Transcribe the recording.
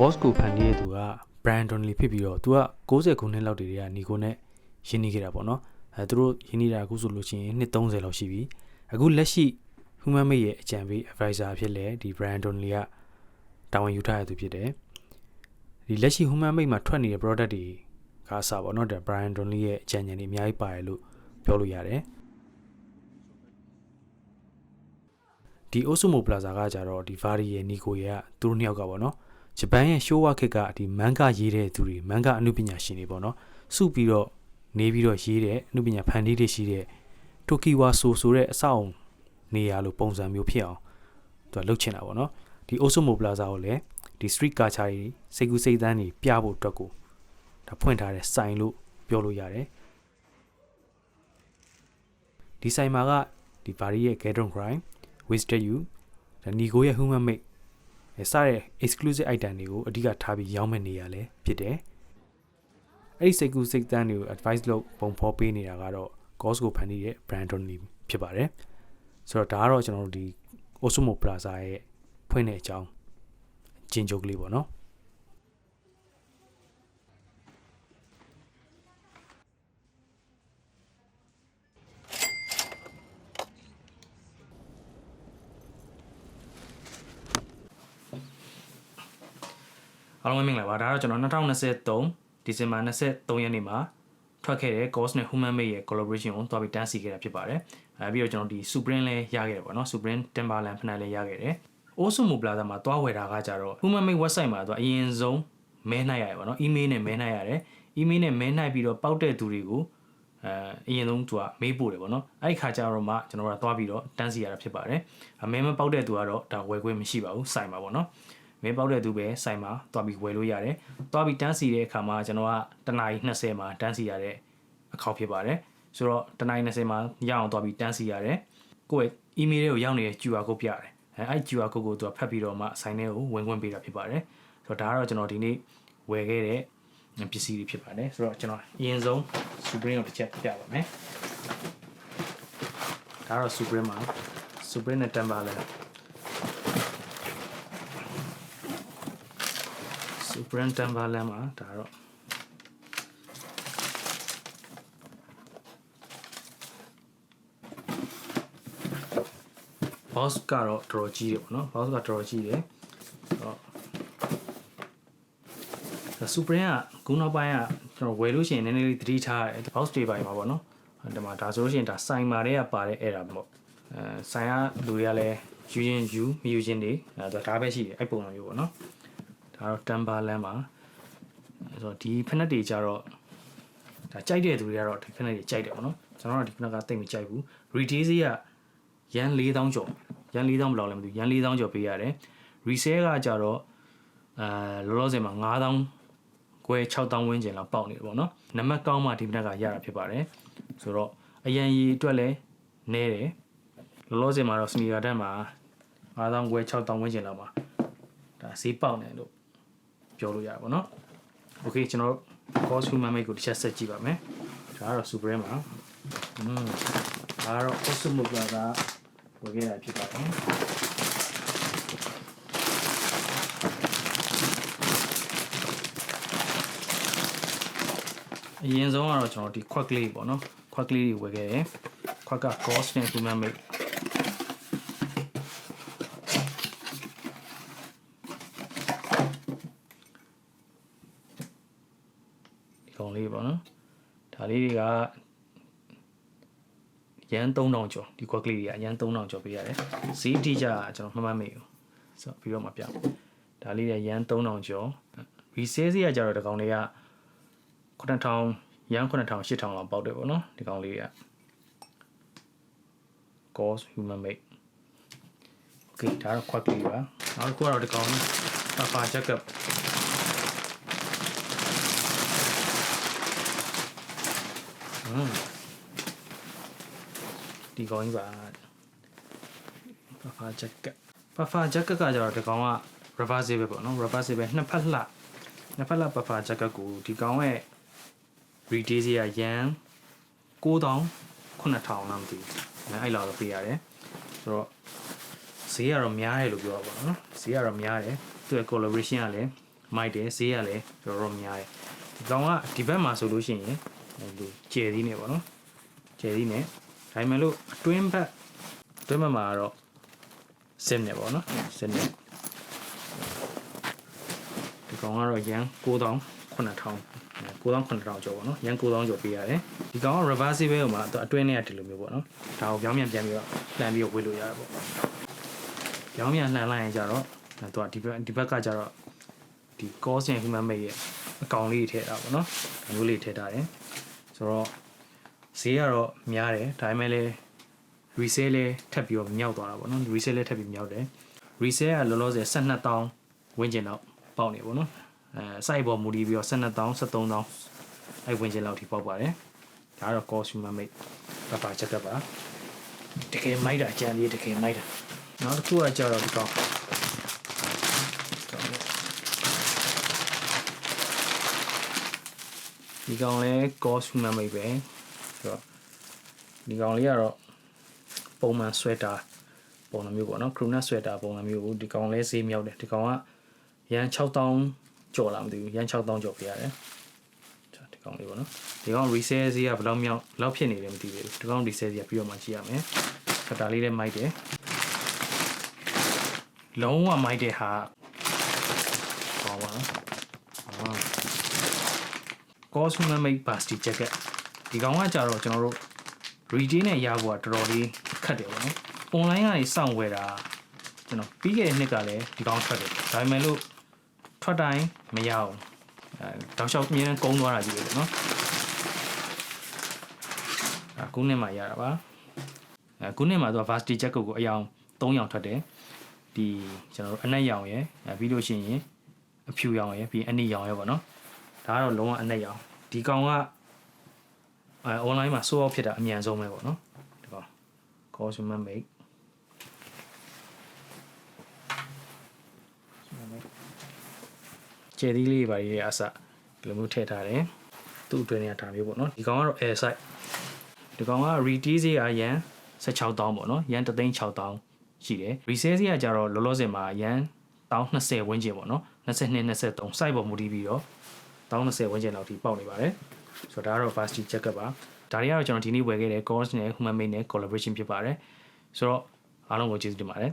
Ghost ကိုဖန်တီးတဲ့သူက Brandon Lee ဖြစ်ပြီးတော့သူက60ခုနှစ်လောက်တည်းကနီကိုနဲ့ရင်းနှီးခဲ့တာပေါ့နော်အဲသူတို့ရင်းနှီးတာအခုဆိုလို့ရှိရင်နှစ်30လောက်ရှိပြီအခုလက်ရှိ Human Made ရဲ့အကြံပေး advisor ဖြစ်လဲဒီ Brandon Lee ကတာဝန်ယူထားတဲ့သူဖြစ်တယ်ဒီလက်ရှိ Human Made မှာထွက်နေတဲ့ product တွေကအစားပေါ့နော်ဒါ Brandon Lee ရဲ့အကြံဉာဏ်တွေအများကြီးပါတယ်လို့ပြောလို့ရတယ်ဒီ Osumo Plaza ကကြတော့ဒီ Vari ရဲ့ Nico ရဲ့ကသူတို့နှစ်ယောက်ကပေါ့နော် ဂျပန်ရဲ့ရှိုးဝါခက်ကဒီမန်ဂရေးတဲ့သူတွေမန်ဂအနုပညာရှင်တွေပေါ့နော်စုပြီးတော့နေပြီးတော့ရေးတဲ့အနုပညာဖန်တီးတွေရှိတဲ့တိုကီဝါဆိုဆိုတဲ့အဆောက်အုံနေရာလိုပုံစံမျိုးဖြစ်အောင်သူကလုပ်ချင်တာပေါ့နော်ဒီ Osumo Plaza ကိုလည်းဒီ street culture တွေစိတ်ကူးစိတ်သန်းတွေပြဖို့အတွက်ကိုဒါဖွင့်ထားတဲ့စိုင်လို့ပြောလို့ရတယ်ဒီဆိုင်မှာကဒီဘာရီရဲ့ Gadron Crime Wasted You ဒါ Nigo ရဲ့ Human Made အဲ စတဲ့ exclusive item တွေကိုအဓိကထားပြီးရောင်းမဲ့နေရလဲဖြစ်တယ်အဲ့ဒီစိတ်ကူးစိတ်တန်းတွေကို advice လုပ်ပုံဖော်ပေးနေတာကတော့ Ghost ကိုဖန်တီးတဲ့ Brandon Lee ဖြစ်ပါတယ်ဆိုတော့ဒါကတော့ကျွန်တော်တို့ဒီ Osumo Plaza ရဲ့ဖွင့်တဲ့အကြောင်းဂျင်ဂျိုကလေးပေါ့နော် လုံးပဲမင်္ဂလာပါဒါကတော့ကျွန်တော်2023ဒီဇင်ဘာ23ရက်နေ့မှာထွက်ခဲ့တဲ့ Ghost နဲ့ Human Made ရဲ့ collaboration ကိုတွားပြီးတန်းစီခဲ့တာဖြစ်ပါတယ်အဲပြီးတော့ကျွန်တော်ဒီ Supreme လည်းရခဲ့တယ်ပေါ့နော် Supreme Timberland ဖနက်လည်းရခဲ့တယ် Osumo Plaza မှာတွားဝယ်တာကကြတော့ Human Made website မှာသူအရင်ဆုံးမဲနှိုက်ရတယ်ပေါ့နော် email နဲ့မဲနှိုက်ရတယ် email နဲ့မဲနှိုက်ပြီးတော့ပောက်တဲ့သူတွေကိုအဲအရင်ဆုံးသူကမေးပို့တယ်ပေါ့နော်အဲ့ဒီခါကျတော့မှကျွန်တော်တို့ကသွားပြီးတော့တန်းစီရတာဖြစ်ပါတယ်အမဲမပောက်တဲ့သူကတော့ဒါဝယ်ခွင့်မရှိပါဘူးစိုင်ပါပေါ့နော် မင်းပေါက်တဲ့သူပဲဆိုင်မှာတွားပြီးဝယ်လို့ရတယ်။တွားပြီးတန်းစီတဲ့အခါမှာကျွန်တော်ကတနာရီ20မှာတန်းစီရတဲ့အခေါက်ဖြစ်ပါတယ်။ဆိုတော့တနာရီ20မှာရအောင်တွားပြီးတန်းစီရတယ်။ကိုယ့်ရဲ့ email တွေကိုရောက်နေတဲ့ QR code ပြရတယ်။အဲအဲ့ QR code ကိုသူကဖတ်ပြီးတော့မှဆိုင်ထဲကိုဝင်ခွင့်ပေးတာဖြစ်ပါတယ်။ဆိုတော့ဒါကတော့ကျွန်တော်ဒီနေ့ဝယ်ခဲ့တဲ့ပစ္စည်းတွေဖြစ်ပါတယ်။ဆိုတော့ကျွန်တော်အရင်ဆုံး Supreme ကိုတစ်ချက်ပြပါမယ်။ဒါကတော့ Supreme မှာ Supreme နဲ့ Timberland Supreme Timberland မှာဒါတော့ဘော့စ်ကတော့တော်တော်ကြီးတယ်ပေါ့နော်ဘော့စ်ကတော်တော်ကြီးတယ်တော့ဒါ Supreme ကခုနောက်ပိုင်းကကျွန်တော်ဝယ်လို့ရှိရင်နည်းနည်းလေးသတိထားရတယ် box တွေပိုင်းမှာပေါ့နော်ဒီမှာဒါဆိုလို့ရှိရင်ဒါဆိုင်မာတွေကပါတဲ့အဲ့ဒါပေါ့အဲဆိုင်ကလူတွေကလည်းယူရင်ယူမယူချင်းတွေအဲဒါပဲရှိတယ်အဲ့ပုံစံမျိုးပေါ့နော် ဒါတော့ Timberland မှာဆိုတော့ဒီဖက်နက်တွေကြတော့ဒါကြိုက်တဲ့သူတွေကတော့ဒီဖက်နက်တွေကြိုက်တယ်ပေါ့နော်ကျွန်တော်တို့ဒီဖက်နက်ကတိတ်မကြိုက်ဘူး retail ဈေးကရန်4000ကျော်ရန်4000ဘယ်လောက်လဲမသိဘူးရန်4000ကျော်ပေးရတယ် resale ကကြတော့အဲလောလောဆယ်မှာ9000ခွဲ6000ဝန်းကျင်လောက်ပေါက်နေတယ်ပေါ့နော်နံပါတ်ကောင်းမှဒီဖက်နက်ကရတာဖြစ်ပါတယ်ဆိုတော့အရန်ရီအတွက်လည်းနဲတယ်လောလောဆယ်မှာတော့ sneaker တက်မှာ9000ခွဲ6000ဝန်းကျင်လောက်ပါဒါဈေးပေါက်နေလို့ ပြောလို့ရတယ်ပေါ့နော်โอเคကျွန်တော်တို့ cost human made ကိုတစ်ချက်ဆက်ကြည့်ပါမယ်ဒါကတော့ supreme ပါอืมဒါကတော့ Osumo Plaza ဝယ်ခဲ့တာဖြစ်ပါတယ်အရင်ဆုံးကတော့ကျွန်တော်ဒီခွက်ကလေးပေါ့နော်ခွက်ကလေးတွေဝယ်ခဲ့တယ်ခွက်က cost နဲ့ human made ကောင်လေးပေါ့နော်ဒါလေးတွေကရန်3000ကျော်ဒီခွက်ကလေးတွေကရန်3000ကျော်ပေးရတယ်ဈေးတိကျကျွန်တော်မှတ်မှတ်မိဘူးဆိုတော့ပြီးတော့မှပြဒါလေးတွေရန်3000ကျော် resale ဈေးကကြတော့ဒီကောင်လေးက9000ရန်9000 8000လောက်ပေါက်တယ်ပေါ့နော်ဒီကောင်လေးက cost human made okay ဒါတော့ခွက်ကလေးပါနောက်တစ်ခုကတော့ဒီကောင် papa jacket ဒီကောင်ကြီးပါပဖာဂျက်ကက်ပဖာဂျက်ကက်ကကျတော့ဒီကောင်က rubber zip ပဲပေါ့နော် rubber zip ပဲနှစ်ဖက်လှနှစ်ဖက်လှပဖာဂျက်ကက်ကိုဒီကောင်ရဲ့ retail ဈေးကရန်9000 9000လောက်မသိဘူးအဲ့လောက်တော့ပေးရတယ်ဆိုတော့ဈေးကတော့များတယ်လို့ပြောတာပေါ့နော်ဈေးကတော့များတယ်သူ့ရဲ့ collaboration ကလည်းမိုက်တယ်ဈေးကလည်းတော်တော်များတယ်ဒီကောင်ကဒီဘက်မှာဆိုလို့ရှိရင်ဒီကျယ်သီးနေပေါ့နော်ကျယ်သီးနေ ဒါပေမဲ့လို့အတွင်းဘက်အတွင်းဘက်မှာကတော့စစ်နေပေါ့နော်စစ်နေဒီကောင်ကတော့ရန်9000 9000 9000 9000ကျော်ပေါ့နော်ရန်9000ကျော်ပေးရတယ်ဒီကောင်က reversible မှာသူအတွင်းနဲ့ဒီလိုမျိုးပေါ့နော်ဒါကိုပြောင်းပြန်ပြန်ပြီးတော့လှန်ပြီးတော့ဝေလို့ရတယ်ပေါ့ပြောင်းပြန်လှန်လိုက်ရင်ကြတော့သူကဒီဘက်ဒီဘက်ကကြတော့ဒီ cost နဲ့ human made ရဲ့အကောင်လေးထည့်တာပေါ့နော်ဒါမျိုးလေးထည့်ထားတယ်ဆိုတော့ ဈေးကတော့များတယ်ဒါပေမဲ့လည်း resale လည်းထပ်ပြီးတော့မြောက်သွားတာပေါ့နော် resale လည်းထပ်ပြီးမြောက်တယ် resale ကလောလောဆယ်12000ဝန်းကျင်တော့ပေါက်နေပေါ့နော်အဲ site ပေါ်မူတည်ပြီးတော့12000 13000အဲ့ဝန်းကျင်လောက်ထိပေါက်ပါတယ်ဒါကတော့ consumer made ပပချက်ကပ်ပါတကယ်မိုက်တာကြံလေးတကယ်မိုက်တာနောက်တစ်ခုကကြတော့ဒီကောင်ဒီကောင်လဲ consumer made ပဲ ဆိုတော့ဒီကောင်လေးကတော့ပုံမှန် sweater ပုံစံမျိုးပေါ့နော် crew neck sweater ပုံစံမျိုးကိုဒီကောင်လဲဈေးမြောက်တယ်ဒီကောင်ကရန်6000ကျော်လာမသိဘူးရန်6000ကျော်ပြရတယ်ဒီကောင်လေးပေါ့နော်ဒီကောင် resale ဈေးကဘယ်လောက်မြောက်ဘယ်လောက်ဖြစ်နေလဲမသိဘူးဒီကောင် resale ဈေးကပြီးတော့မှကြည့်ရမယ်ဖတာလေးလည်းမိုက်တယ်လုံးဝမိုက်တဲ့ဟာဟောပါနော်အာ consumer made basket jacket ဒီကောင်ကကြတော့ကျွန်တော်တို့ retail နဲ့ရဖို့ကတော်တော်လေးခက်တယ်ပေါ့နော် online ကနေစောင့်ဝယ်တာကျွန်တော်ပြီးခဲ့တဲ့နှစ်ကလည်းဒီကောင်ထွက်တယ်ဒါပေမဲ့လို့ထွက်တိုင်းမရအောင်အဲတောက်လျှောက်မြင်းကုန်းသွားတာကြီးပဲပေါ့နော်အခုနှစ်မှာရတာပါအခုနှစ်မှာသူက varsity jacket ကိုအယောင်3ရောင်ထွက်တယ်ဒီကျွန်တော်တို့အနက်ရောင်ရယ်အဲပြီးလို့ရှိရင်အဖြူရောင်ရယ်ပြီးအနီရောင်ရယ်ပေါ့နော်ဒါကတော့လုံးဝအနက်ရောင်ဒီကောင်က အဲ online မှာ show off ဖြစ်တာအမြန်ဆုံးပဲပေါ့နော်ဒီကောင် consumer make ကျယ်သီးလေးပါရေးအစဒီလိုမျိုးထည့်ထားတယ်သူ့အတွင်းထဲကဒါမျိုးပေါ့နော်ဒီကောင်ကတော့ air site ဒီကောင်က retail ဈေးကရန်16000ပေါ့နော်ရန်36000ရှိတယ် resale ဈေးကကြတော့လောလောဆယ်မှာရန်1020ဝန်းကျင်ပေါ့နော်22 23 site ပေါ်မူတည်ပြီးတော့1020ဝန်းကျင်လောက်ထိပေါက်နေပါတယ် ဆိုတော့ဒါကတော့ varsity check up ပါဒါတွေကတော့ကျွန်တော်ဒီနေ့ဝယ်ခဲ့တဲ့ course နဲ့ human made နဲ့ collaboration ဖြစ်ပါတယ်ဆိုတော့အားလုံးကိုကျေးဇူးတင်ပါတယ်